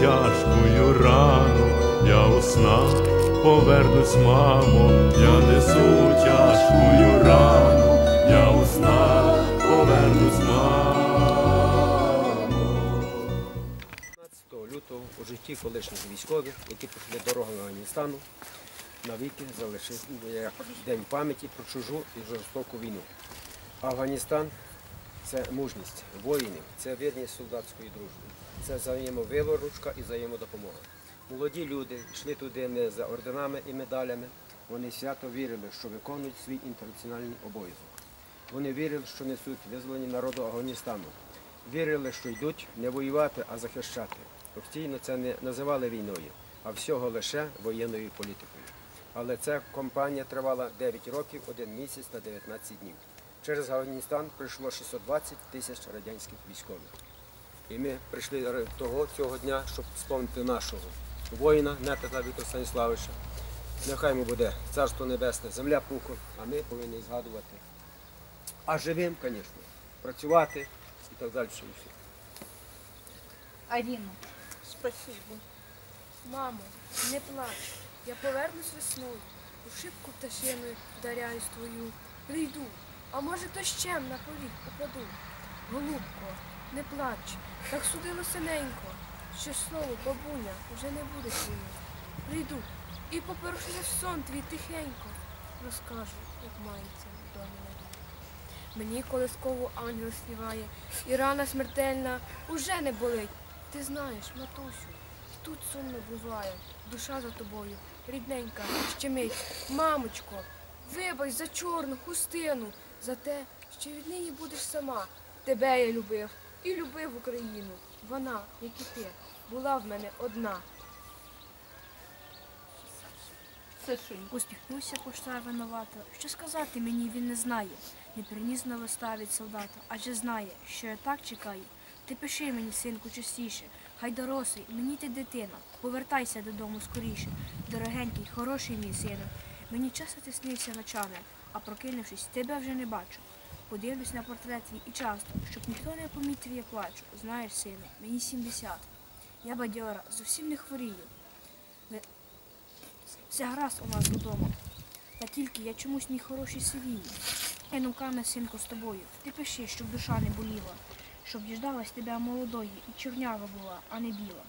тяжкую рану, я у снах повернусь, мамо, я несу тяжкую рану, я у снах повернусь, мамо. 15 лютого у житті колишніх військових, які пішли дорогами Афганістану, навіки залишив день пам'яті про чужу і жорстоку війну. Афганістан це мужність воїнів, це вірність солдатської дружби, це взаємовиворучка і взаємодопомога. Молоді люди йшли туди не за орденами і медалями. Вони свято вірили, що виконують свій інтернаціональний обов'язок. Вони вірили, що несуть визволення народу Афганістану. Вірили, що йдуть не воювати, а захищати. Офіційно це не називали війною, а всього лише воєнною політикою. Але ця кампанія тривала 9 років, 1 місяць та 19 днів. Через Афганістан прийшло 620 тисяч радянських військових. І ми прийшли того цього дня, щоб спомнити нашого воїна Нетета Віктора Станіславовича. Нехай йому буде царство небесне, земля пухом, а ми повинні згадувати. А живим, звісно, працювати і так далі. Аріно, Спасибо. Мамо, не плач. Я повернусь весною. У шибку пташиною вдаряюсь твою. Прийду, а може дощем на поріг упаду. Голубко, не плач, так судило синенько, що слово бабуня вже не буде твоїм. Прийду і попершуся в сон твій тихенько. Розкажу, як мається в домі надія. Мені колисково ангел співає, і рана смертельна уже не болить. Ти знаєш, матусю, тут сумно буває, душа за тобою, рідненька, щемить. Мамочко, вибач за чорну хустину, за те, що віднині будеш сама. Тебе я любив і любив Україну. Вона, як і ти, була в мене одна. Сашунь, Успіхнувся поштар винувато. Що сказати мені він не знає. Не приніс на листа від солдата, адже знає, що я так чекаю. Ти пиши мені, синку, частіше. Хай дорослий, мені ти дитина. Повертайся додому скоріше. Дорогенький, хороший мій сину. Мені часто ти снився ночами, а прокинувшись, тебе вже не бачу. Подивлюсь на портрет твій і часто, щоб ніхто не помітив, як плачу. Знаєш, сину, мені 70. Я бадьора, зовсім не хворію. Ви- все гаразд у нас вдома. Та тільки я чомусь не хорошій сивії. Я нуками, синку, з тобою. Ти пиши, щоб душа не боліла, щоб діждалась тебе молодої і чорнява була, а не біла.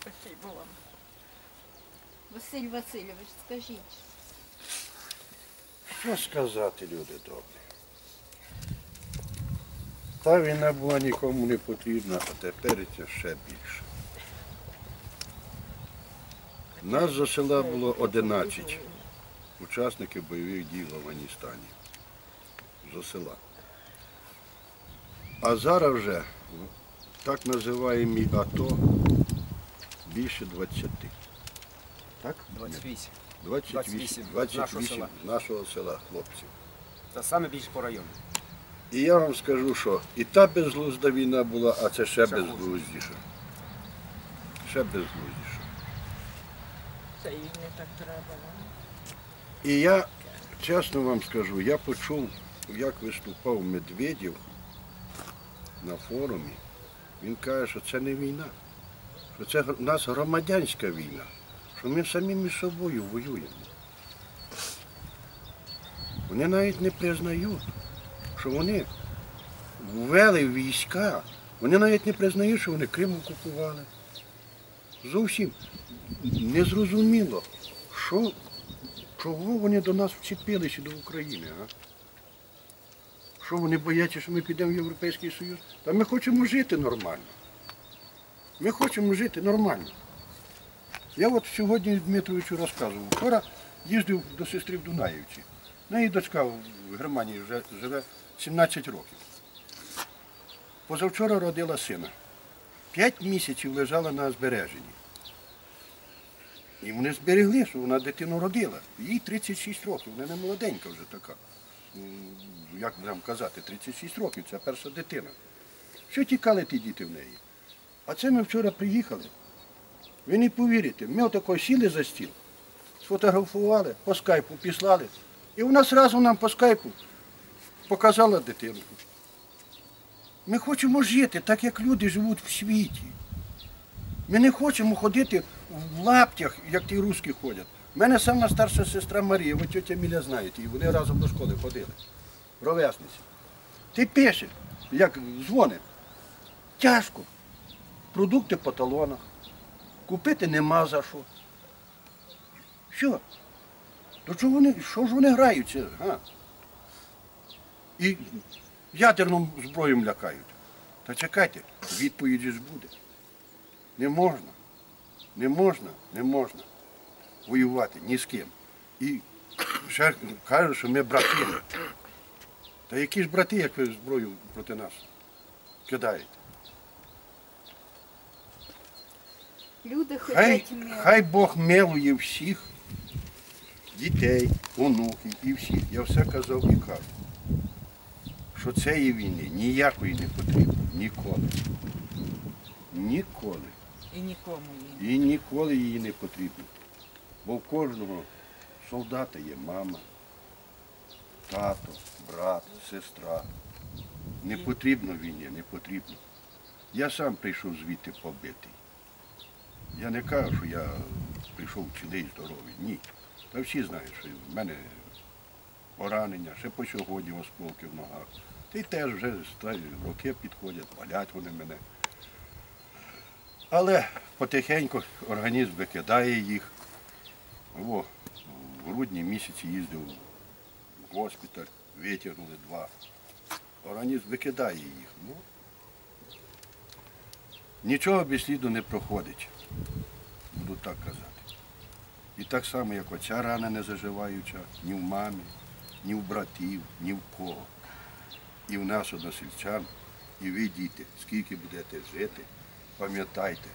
спасибо вам. Василь Васильович, скажіть, Що сказати, люди добрі? Та війна була нікому не потрібна, а тепер це ще більше. Нас за села було 11 учасників бойових дій в Афганістані. За села. А зараз вже так називаємі АТО більше 20. Так? 28. 28, 28 нашого 28 села. нашого села хлопців. Та саме більше по району. І я вам скажу, що і та безглузда війна була, а це ще Ще безглуздіше. Ще безглуздіше. Це їй не так треба. І я чесно вам скажу, я почув, як виступав Медведєв на форумі. Він каже, що це не війна, що це в нас громадянська війна, що ми самі між собою воюємо. Вони навіть не признають, що вони ввели війська, вони навіть не признають, що вони Крим окупували. Зовсім незрозуміло, що Чого вони до нас вчепилися до України, а? Що вони бояться, що ми підемо в Європейський Союз? Та ми хочемо жити нормально. Ми хочемо жити нормально. Я от сьогодні Дмитровичу розказував. Вчора їздив до сестри в Дунаївці. Ну і дочка в Германії вже живе 17 років. Позавчора родила сина. П'ять місяців лежала на збереженні. І вони зберегли, що вона дитину родила. Їй 36 років, вона не молоденька вже така. Ну, Як нам казати, 36 років, це перша дитина. Що тікали ті діти в неї? А це ми вчора приїхали. Ви не повірите, ми отако сіли за стіл, сфотографували, по скайпу післали. І вона зразу нам по скайпу показала дитинку. Ми хочемо жити так, як люди живуть в світі. Ми не хочемо ходити в лаптях, як ті русські ходять. У мене сама старша сестра Марія, ви тетя Міля знаєте, і вони разом до школи ходили. Ровесниці. Ти пише, як дзвонить. Тяжко. Продукти по талонах. Купити нема за що. Що? То чого вони, що ж вони граються? А? І ядерну зброю лякають. Та чекайте, відповіді ж буде. Не можна, не можна, не можна воювати ні з ким. І ще кажуть, що ми брати. Та які ж брати, як ви зброю проти нас кидаєте? Люди Хай, ходять хай Бог милує всіх дітей, онуків і всіх. Я все казав і кажу, що цієї війни ніякої не потрібно ніколи. Ніколи. І нікому її. І ніколи її не потрібно. Бо в кожного солдата є мама, тато, брат, сестра. Не потрібно війні, не потрібно. Я сам прийшов звідти побитий. Я не кажу, що я прийшов цілий здоровий. Ні. Та всі знають, що в мене поранення, ще по сьогодні осколки в ногах. Та й теж вже роки підходять, валять вони мене. Але потихеньку організм викидає їх. О, в грудні місяці їздив в госпіталь, витягнули два. Організм викидає їх. Ну, нічого без сліду не проходить, буду так казати. І так само, як оця рана не заживаюча, ні в мамі, ні в братів, ні в кого. І в нас односельчан, і ви, діти, скільки будете жити, пам'ятайте,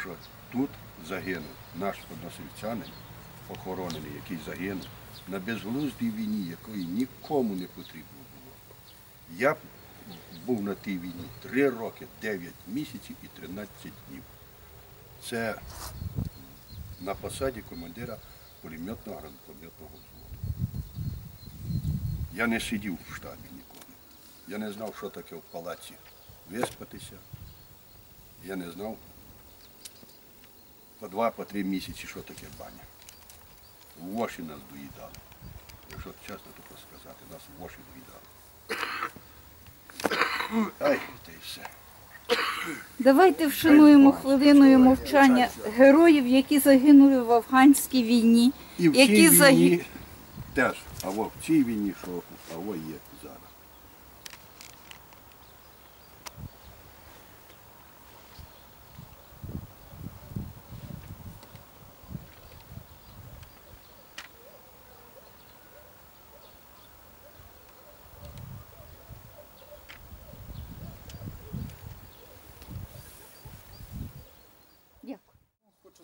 що тут загинув наш односельчанин, охоронений, який загинув на безглуздій війні, якої нікому не потрібно було. Я був на тій війні 3 роки, 9 місяців і 13 днів. Це на посаді командира пулеметного гранатометного взводу. Я не сидів в штабі ніколи. Я не знав, що таке в палаці виспатися. Я не знав по два, по три місяці, що таке баня. Воші нас доїдали. Якщо чесно то сказати, нас воші доїдали. Ай, й все. Давайте вшануємо хвилиною мовчання героїв, які загинули в афганській війні, І в цій які війні теж, а во в цій війні, що а во є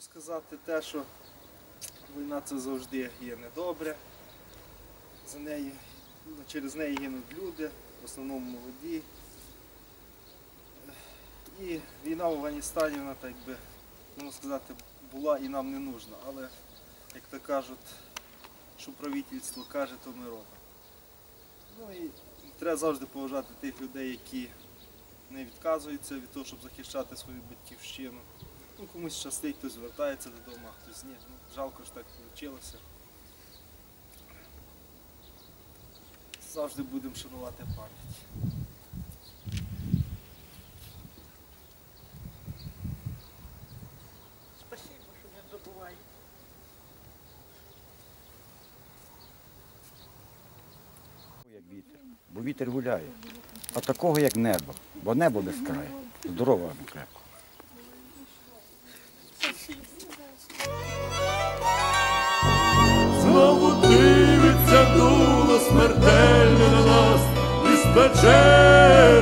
сказати те, що війна це завжди є недобре. За неї, через неї гинуть люди, в основному молоді. І війна в Афганістані, вона так би, можна сказати, була і нам не нужна. Але, як то кажуть, що правительство каже, то ми робимо. Ну і треба завжди поважати тих людей, які не відказуються від того, щоб захищати свою батьківщину. Ну, комусь щастить, хтось звертається додому, а хтось ні. Ну, жалко ж так вийшло. Завжди будемо шанувати пам'ять. Спасибо, що не забувай. як вітер, бо вітер гуляє. А такого як небо, бо небо без краю. Здорово крепко. the chance.